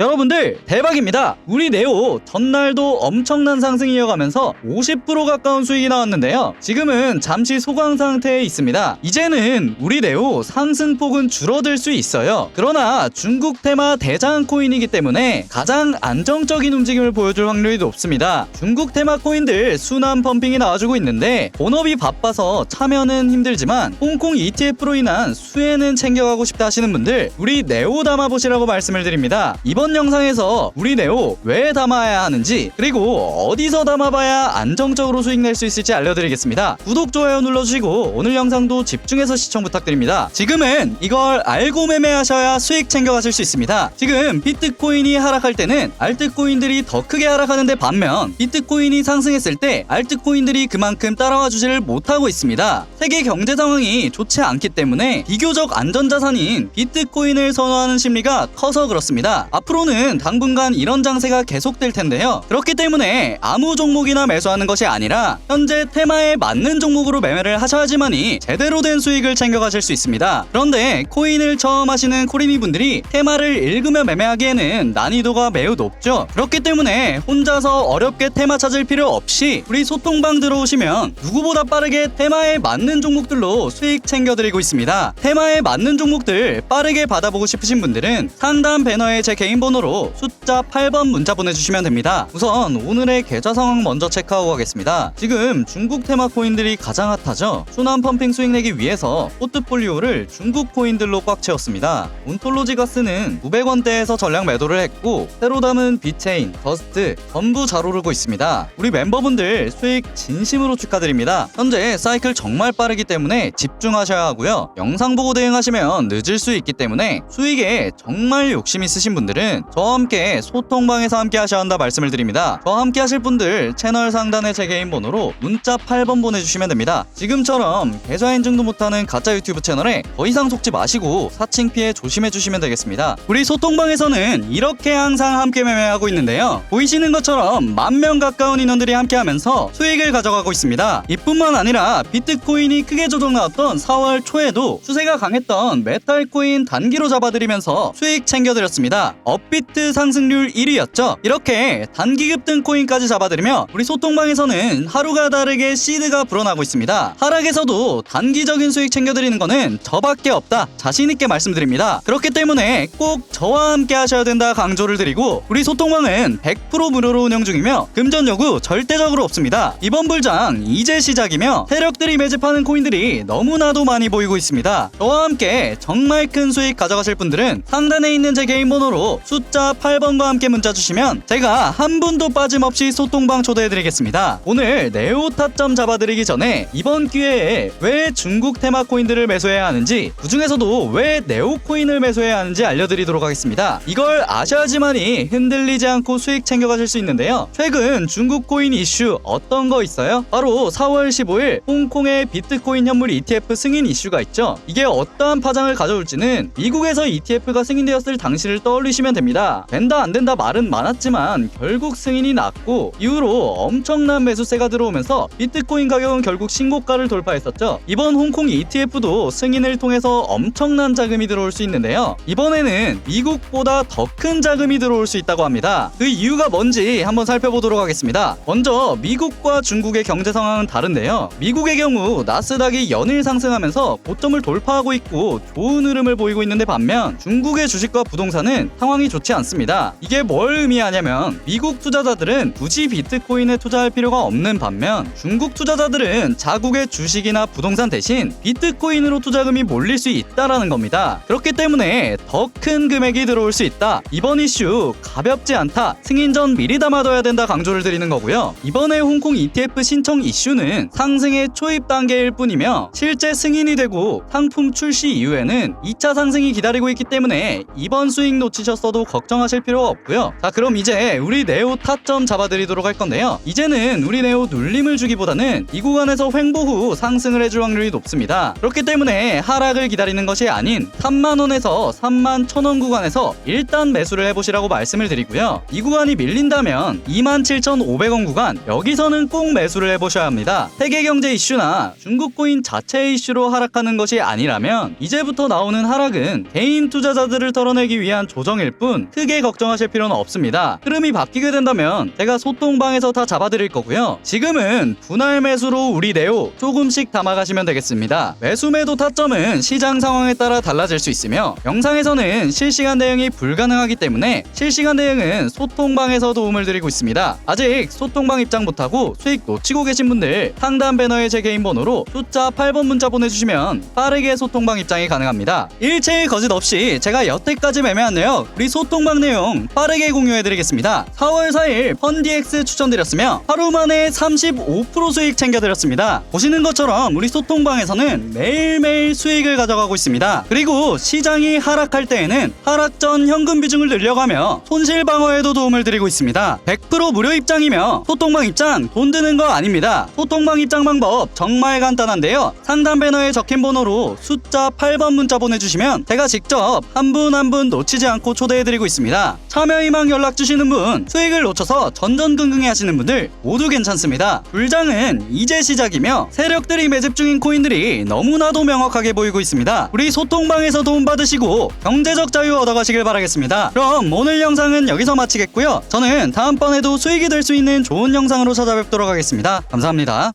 여러분들 대박입니다. 우리 네오 전날도 엄청난 상승이 이어가면서 50% 가까운 수익이 나왔는데요. 지금은 잠시 소강 상태에 있습니다. 이제는 우리 네오 상승폭은 줄어들 수 있어요. 그러나 중국 테마 대장 코인이기 때문에 가장 안정적인 움직임을 보여줄 확률이 높습니다. 중국 테마 코인들 순환 펌핑이 나와주고 있는데 본업이 바빠서 참여는 힘들지만 홍콩 ETF로 인한 수혜는 챙겨가고 싶다 하시는 분들 우리 네오 담아보시라고 말씀을 드립니다. 이번 영상에서 우리 네오 왜 담아야 하는지 그리고 어디서 담아봐야 안정적으로 수익 낼 수 있을지 알려드리겠습니다. 구독, 좋아요 눌러주시고 오늘 영상도 집중해서 시청 부탁드립니다. 지금은 이걸 알고 매매하셔야 수익 챙겨가실 수 있습니다. 지금 비트코인이 하락할 때는 알트코인들이 더 크게 하락하는데 반면 비트코인이 상승했을 때 알트코인들이 그만큼 따라와 주지를 못하고 있습니다. 세계 경제 상황이 좋지 않기 때문에 비교적 안전자산인 비트코인을 선호하는 심리가 커서 그렇습니다. 앞으로 는 당분간 이런 장세가 계속될 텐데요. 그렇기 때문에 아무 종목이나 매수하는 것이 아니라 현재 테마에 맞는 종목으로 매매를 하셔야지만이 제대로 된 수익을 챙겨가실 수 있습니다. 그런데 코인을 처음 하시는 코리미 분들이 테마를 읽으며 매매하기에는 난이도가 매우 높죠. 그렇기 때문에 혼자서 어렵게 테마 찾을 필요 없이 우리 소통방 들어오시면 누구보다 빠르게 테마에 맞는 종목들로 수익 챙겨드리고 있습니다. 테마에 맞는 종목들 빠르게 받아보고 싶으신 분들은 상단 배너에 제 개인 번호로 숫자 8번 문자 보내주시면 됩니다. 우선 오늘의 계좌 상황 먼저 체크하고 가겠습니다. 지금 중국 테마 코인들이 가장 핫하죠. 순환 펌핑 수익 내기 위해서 포트폴리오를 중국 코인들로 꽉 채웠습니다. 온톨로지 가스는 900원대에서 전량 매도를 했고 새로 담은 비체인, 더스트 전부 잘 오르고 있습니다. 우리 멤버분들 수익 진심으로 축하드립니다. 현재 사이클 정말 빠르기 때문에 집중하셔야 하고요. 영상 보고 대응하시면 늦을 수 있기 때문에 수익에 정말 욕심 있으신 분들은 저와 함께 소통방에서 함께 하셔야 한다 말씀을 드립니다. 저와 함께 하실 분들 채널 상단에 제 개인 번호로 문자 8번 보내주시면 됩니다. 지금처럼 계좌 인증도 못하는 가짜 유튜브 채널에 더 이상 속지 마시고 사칭 피해 조심해 주시면 되겠습니다. 우리 소통방에서는 이렇게 항상 함께 매매하고 있는데요. 보이시는 것처럼 만 명 가까운 인원들이 함께 하면서 수익을 가져가고 있습니다. 이뿐만 아니라 비트코인이 크게 조정 나왔던 4월 초에도 추세가 강했던 메탈 코인 단기로 잡아드리면서 수익 챙겨드렸습니다. 업 비트 상승률 1위였죠. 이렇게 단기 급 등 코인까지 잡아드리며 우리 소통방에서는 하루가 다르게 시드가 불어나고 있습니다. 하락에서도 단기적인 수익 챙겨드리는 거는 저밖에 없다. 자신있게 말씀드립니다. 그렇기 때문에 꼭 저와 함께 하셔야 된다 강조를 드리고 우리 소통방은 100% 무료로 운영 중이며 금전 요구 절대적으로 없습니다. 이번 불장 이제 시작이며 세력들이 매집하는 코인들이 너무나도 많이 보이고 있습니다. 저와 함께 정말 큰 수익 가져가실 분들은 상단에 있는 제 개인 번호로 숫자 8번과 함께 문자 주시면 제가 한 분도 빠짐없이 소통방 초대해드리겠습니다. 오늘 네오 타점 잡아드리기 전에 이번 기회에 왜 중국 테마 코인들을 매수해야 하는지 그 중에서도 왜 네오 코인을 매수해야 하는지 알려드리도록 하겠습니다. 이걸 아셔야지만이 흔들리지 않고 수익 챙겨가실 수 있는데요. 최근 중국 코인 이슈 어떤 거 있어요? 바로 4월 15일 홍콩의 비트코인 현물 ETF 승인 이슈가 있죠. 이게 어떠한 파장을 가져올지는 미국에서 ETF가 승인되었을 당시를 떠올리시면 됩니다. 된다 안 된다 말은 많았지만 결국 승인이 났고 이후로 엄청난 매수세가 들어오면서 비트코인 가격은 결국 신고가를 돌파했었죠. 이번 홍콩 ETF도 승인을 통해서 엄청난 자금이 들어올 수 있는데요. 이번에는 미국보다 더 큰 자금이 들어올 수 있다고 합니다. 그 이유가 뭔지 한번 살펴보도록 하겠습니다. 먼저 미국과 중국의 경제 상황은 다른데요. 미국의 경우 나스닥이 연일 상승하면서 고점을 돌파하고 있고 좋은 흐름을 보이고 있는데 반면 중국의 주식과 부동산은 상황이 좋지 않습니다. 이게 뭘 의미하냐면 미국 투자자들은 굳이 비트코인에 투자할 필요가 없는 반면 중국 투자자들은 자국의 주식이나 부동산 대신 비트코인으로 투자금이 몰릴 수 있다라는 겁니다. 그렇기 때문에 더 큰 금액이 들어올 수 있다. 이번 이슈 가볍지 않다. 승인 전 미리 담아둬야 된다 강조를 드리는 거고요. 이번에 홍콩 ETF 신청 이슈는 상승의 초입 단계일 뿐이며 실제 승인이 되고 상품 출시 이후에는 2차 상승이 기다리고 있기 때문에 이번 수익 놓치셨어도 걱정하실 필요 없고요. 자 그럼 이제 우리 네오 타점 잡아드리도록 할 건데요. 이제는 우리 네오 눌림을 주기보다는 이 구간에서 횡보 후 상승을 해줄 확률이 높습니다. 그렇기 때문에 하락을 기다리는 것이 아닌 3만원에서 3만 1천원 구간에서 일단 매수를 해보시라고 말씀을 드리고요. 이 구간이 밀린다면 27,500원 구간 여기서는 꼭 매수를 해보셔야 합니다. 세계 경제 이슈나 중국 코인 자체 이슈로 하락하는 것이 아니라면 이제부터 나오는 하락은 개인 투자자들을 털어내기 위한 조정일 뿐뿐 크게 걱정하실 필요는 없습니다. 흐름이 바뀌게 된다면 제가 소통방에서 다 잡아드릴 거고요. 지금은 분할 매수로 우리 네오 조금씩 담아가시면 되겠습니다. 매수 매도 타점은 시장 상황에 따라 달라질 수 있으며 영상에서는 실시간 대응이 불가능하기 때문에 실시간 대응은 소통방에서 도움을 드리고 있습니다. 아직 소통방 입장 못하고 수익 놓치고 계신 분들 상단 배너에 제 개인 번호로 숫자 8번 문자 보내주시면 빠르게 소통방 입장이 가능합니다. 일체의 거짓 없이 제가 여태까지 매매한 내역 우리 소통방 내용 빠르게 공유해드리겠습니다. 4월 4일 펀디엑스 추천드렸으며 하루 만에 35% 수익 챙겨드렸습니다. 보시는 것처럼 우리 소통방에서는 매일매일 수익을 가져가고 있습니다. 그리고 시장이 하락할 때에는 하락 전 현금 비중을 늘려가며 손실 방어에도 도움을 드리고 있습니다. 100% 무료 입장이며 소통방 입장 돈 드는 거 아닙니다. 소통방 입장 방법 정말 간단한데요. 상단 배너에 적힌 번호로 숫자 8번 문자 보내주시면 제가 직접 한 분 한 분 놓치지 않고 초대 해드리고 있습니다. 참여 희망 연락 주시는 분, 수익을 놓쳐서 전전긍긍해 하시는 분들 모두 괜찮습니다. 불장은 이제 시작이며 세력들이 매집 중인 코인들이 너무나도 명확하게 보이고 있습니다. 우리 소통방에서 도움 받으시고 경제적 자유 얻어가시길 바라겠습니다. 그럼 오늘 영상은 여기서 마치겠고요. 저는 다음번에도 수익이 될 수 있는 좋은 영상으로 찾아뵙도록 하겠습니다. 감사합니다.